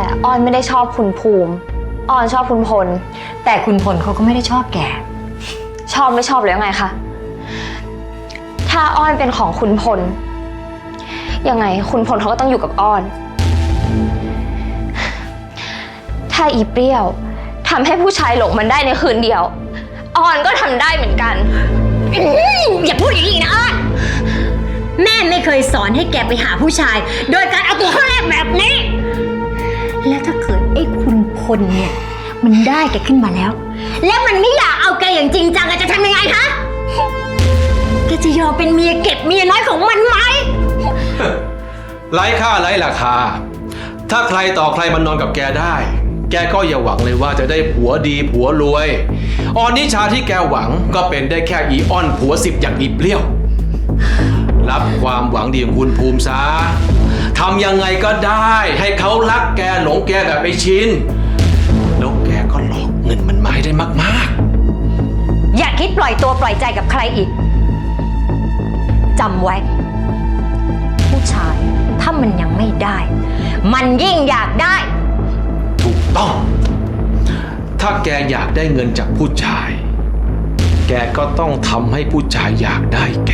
แต่อ้อนไม่ได้ชอบคุณภูมิอ้อนชอบคุณพล แต่คุณพลเขาก็ไม่ได้ชอบแก ชอบไม่ชอบแล้วไงคะ ถ้าอ้อนเป็นของคุณพล ยังไงคุณพลเขาก็ต้องอยู่กับอ้อน ถ้าอีเปรี้ยวทำให้ผู้ชายหลงมันได้ในคืนเดียว อ้อนก็ทำได้เหมือนกัน อย่าพูดอย่างนี้นะอ้อน แม่ไม่เคยสอนให้แกไปหาผู้ชาย โดยการเอาตัวเข้าแลกแบบนี้ คุณพลเนี่ยมันได้แกขึ้นมาแล้ว แล้วมันไม่อยากเอาแกอย่างจริงจังอะจะทำยังไงคะแกจะยอมเป็นเมียเก็บเมียน้อยของมันไหมไร้ค่าไร้ราคา ถ้าใครต่อใครมันนอนกับแกได้ แกก็อย่าหวังเลยว่าจะได้ผัวดีผัวรวย ออนนิชาที่แกหวังก็เป็นได้แค่อีออนผัวสิบอย่างอีเปรี้ยว รับความหวังดีของคุณภูมิซาทำยังไงก็ได้ ให้เขารักแกหลงแกแบบไปชิน ได้มาก อย่าคิดปล่อยตัวปล่อยใจกับใครอีกจำไว้ ผู้ชายถ้ามันยังไม่ได้ มันยิ่งอยากได้ ๆ ถูกต้อง ถ้าแกอยากได้เงินจากผู้ชาย แกก็ต้องทำให้ผู้ชายอยากได้แก